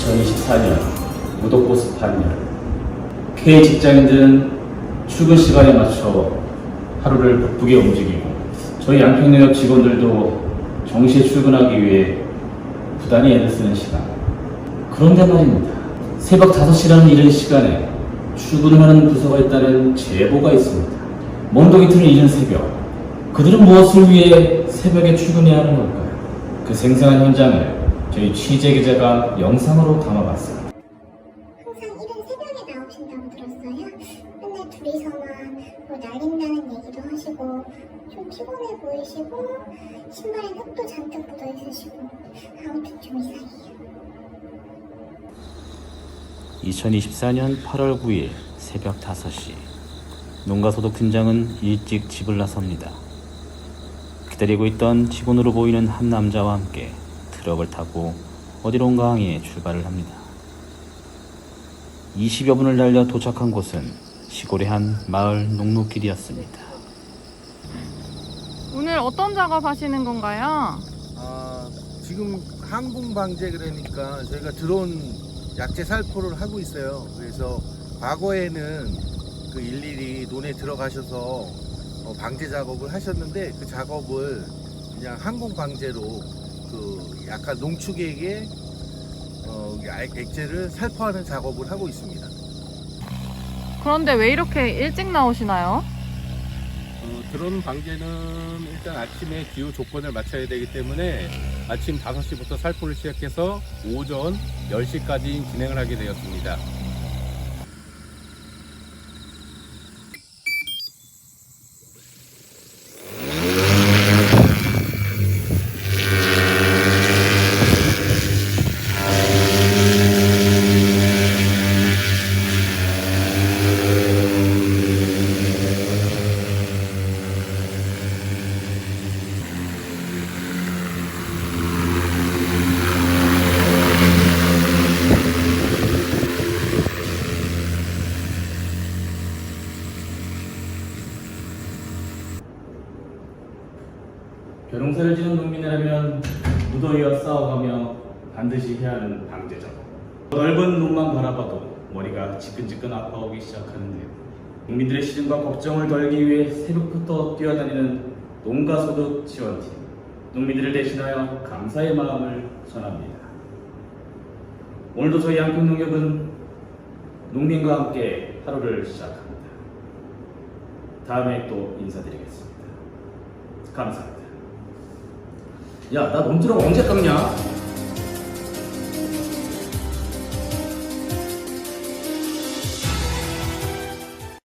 2014년 무도코스 8년 K 직장인들은 출근 시간에 맞춰 하루를 바쁘게 움직이고 저희 양평역역 직원들도 정시에 출근하기 위해 부단히 애를 쓰는 시간. 그런데 말입니다. 새벽 5시라는 이른 시간에 출근을 하는 부서가 있다는 제보가 있습니다. 먼동이 트는 이른 새벽. 그들은 무엇을 위해 새벽에 출근해야 하는 걸까요? 그 생생한 현장을 저희 취재 기자가 영상으로 담아봤습니다. 항상 이른 새벽에 나오신다고 들었어요. 맨날 둘이서만 뭐 날린다는 얘기도 하시고 좀 피곤해 보이시고 신발에 흙도 잔뜩 묻어 있으시고 아무튼 좀 이상해요. 2024년 8월 9일 새벽 5시 농가 소득 팀장은 일찍 집을 나섭니다. 기다리고 있던 직원으로 보이는 한 남자와 함께 트럭을 타고 어디론가 항해 출발을 합니다. 20여 분을 달려 도착한 곳은 시골의 한 마을 농로길이었습니다. 오늘 어떤 작업 하시는 건가요? 아, 지금 항공 방제 그러니까 저희가 드론 약재 살포를 하고 있어요. 그래서 과거에는 그 일일이 논에 들어가셔서 어, 방제 작업을 하셨는데 그 작업을 그냥 항공 방제로 그 약간 농축액에 어, 액- 액체를 살포하는 작업을 하고 있습니다. 그런데 왜 이렇게 일찍 나오시나요? 어, 드론 방제는 일단 아침에 기후 조건을 맞춰야 되기 때문에 아침 5시부터 살포를 시작해서 오전 10시까지 진행을 하게 되었습니다. 벼농사를 지는 농민이라면 무더위와 싸워가며 반드시 해야 하는 방제 작업. 넓은 눈만 바라봐도 머리가 지끈지끈 아파오기 시작하는데요. 농민들의 시름과 걱정을 덜기 위해 새벽부터 뛰어다니는 농가소득 지원팀. 농민들을 대신하여 감사의 마음을 전합니다. 오늘도 저희 양평농협은 농민과 함께 하루를 시작합니다. 다음에 또 인사드리겠습니다. 감사합니다. 야, 나 논두렁 언제 깎냐?